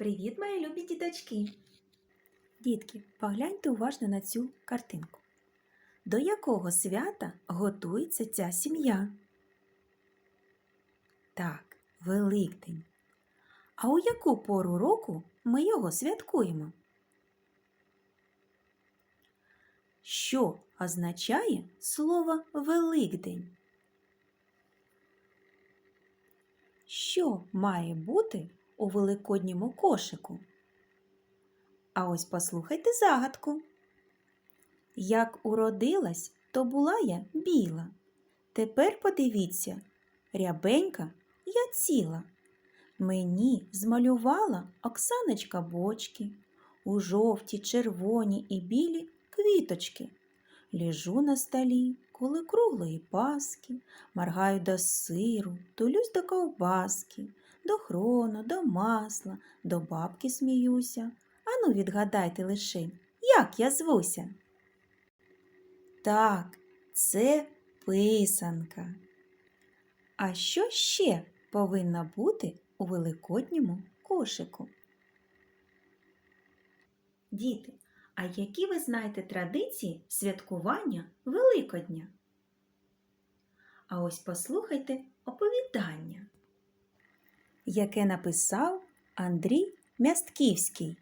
Привіт, мої любі діточки! Дітки, погляньте уважно на цю картинку. До якого свята готується ця сім'я? Так, Великдень. А у яку пору року ми його святкуємо? Що означає слово Великдень? Що має бути у великодньому кошику? А ось послухайте загадку. Як уродилась, то була я біла. Тепер подивіться, рябенька я ціла. Мені змалювала Оксаночка бочки, у жовті, червоні і білі квіточки. Лежу на столі, коли круглої паски, моргаю до сиру, тулюсь до ковбаски, до хрону, до масла, до бабки сміюся. Ану, відгадайте лише, як я звуся. Так, це писанка. А що ще повинно бути у великодньому кошику? Діти, а які ви знаєте традиції святкування Великодня? А ось послухайте оповідання, яке написав Андрій Мястківський.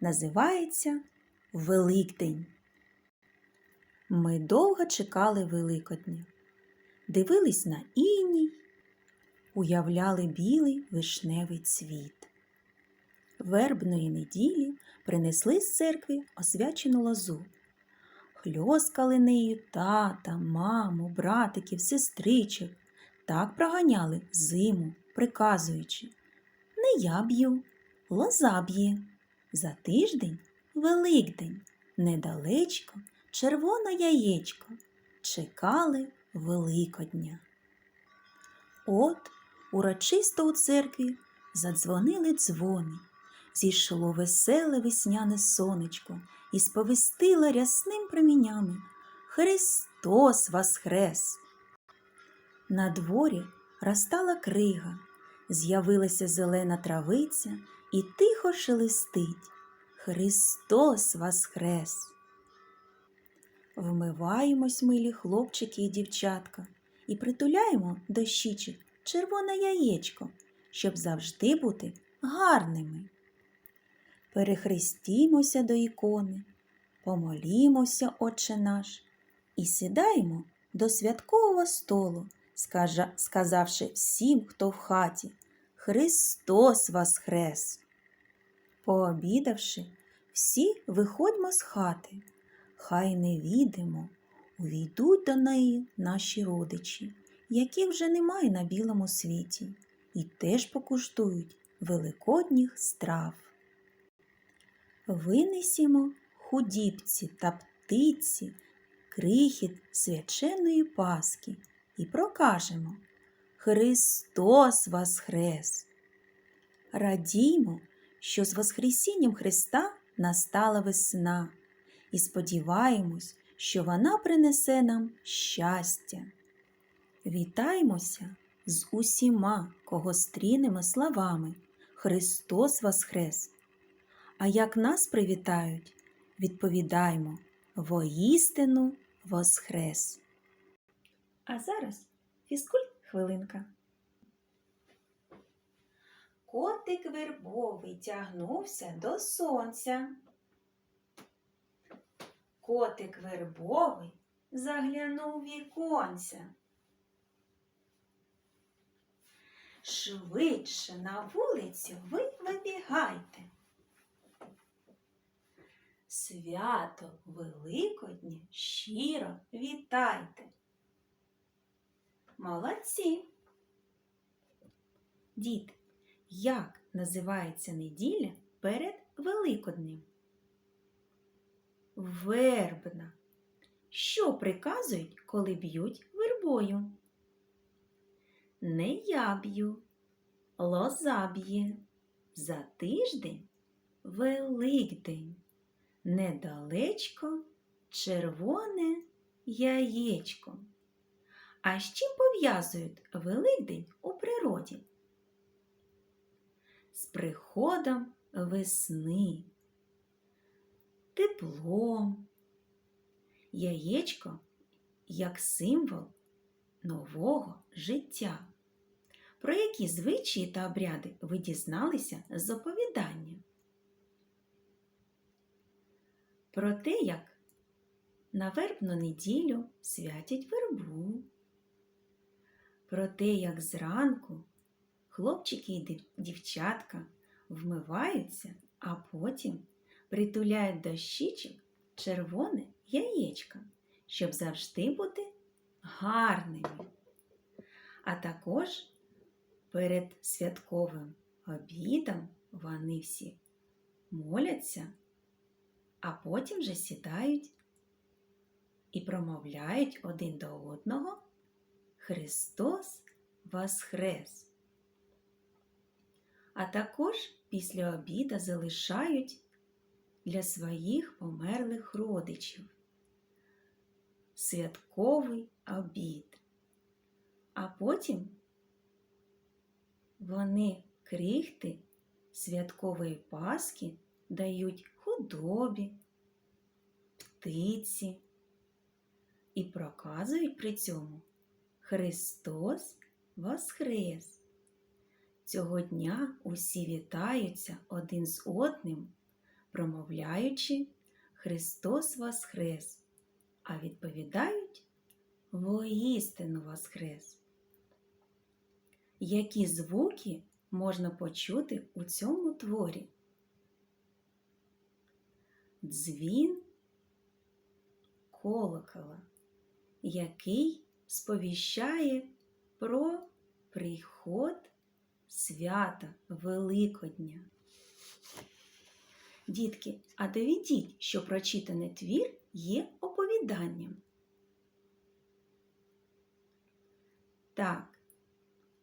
Називається Великдень. Ми довго чекали Великодня, дивились на іній, уявляли білий вишневий цвіт. Вербної неділі принесли з церкви освячену лозу. Хльоскали нею тата, маму, братиків, сестричок. Так проганяли зиму, приказуючи Не я б'ю, лоза б'є. За тиждень Великдень, недалечко, червоне яєчко. Чекали Великодня. От урочисто у церкві задзвонили дзвони. Зійшло веселе весняне сонечко і сповістило рясним промінями Христос воскрес! На дворі розтала крига, з'явилася зелена травиця і тихо шелестить Христос воскрес! Вмиваємось, милі хлопчики і дівчатка, і притуляємо до щічок червоне яєчко, щоб завжди бути гарними. Перехрестімося до ікони, помолімося, Отче наш, і сідаємо до святкового столу, сказавши всім, хто в хаті Христос воскрес! Пообідавши, всі виходьмо з хати, хай не відемо, увійдуть до неї наші родичі, яких вже немає на білому світі, і теж покуштують великодніх страв. Винесімо худібці та птиці, крихіт свяченої Паски і прокажемо Христос воскрес! Радіймо, що з Воскресінням Христа настала весна, і сподіваємось, що вона принесе нам щастя. Вітаємося з усіма, кого стрінемо словами Христос Воскрес! А як нас привітають, відповідаємо воістину Воскрес! А зараз фізкульт хвилинка. Котик вербовий тягнувся до сонця. Котик вербовий заглянув віконця. Швидше на вулицю ви вибігайте. Свято Великоднє щиро вітайте. Молодці! Діти, як називається неділя перед Великоднем? Вербна. Що приказують, коли б'ють вербою? Не я б'ю, лоза б'є. За тиждень Великдень. Недалечко червоне яєчко. А з чим пов'язують Великдень у природі? з приходом весни, теплом, яєчко як символ нового життя. Про які звичаї та обряди ви дізналися з оповідання? Про те, як на вербну неділю святять вербу, про те, як зранку хлопчики і дівчатка вмиваються, а потім притуляють до щічок червоне яєчко, щоб завжди бути гарними. А також перед святковим обідом вони всі моляться, а потім вже сідають і промовляють один до одного Христос Воскрес! А також після обіда залишають для своїх померлих родичів святковий обід. А потім вони крихти святкової паски дають худобі, птиці і проказують при цьому Христос Воскрес! Цього дня усі вітаються один з одним, промовляючи Христос Воскрес, а відповідають Воістину Воскрес. Які звуки можна почути у цьому творі? Дзвін колокола, який сповіщає про приход свята Великодня. Дітки, а доведіть, що прочитаний твір є оповіданням. Так,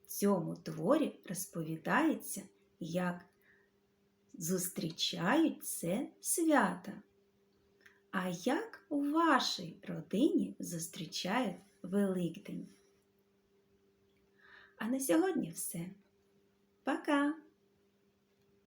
в цьому творі розповідається, як зустрічають це свято. А як у вашій родині зустрічають Великдень? А на сьогодні все. Пока!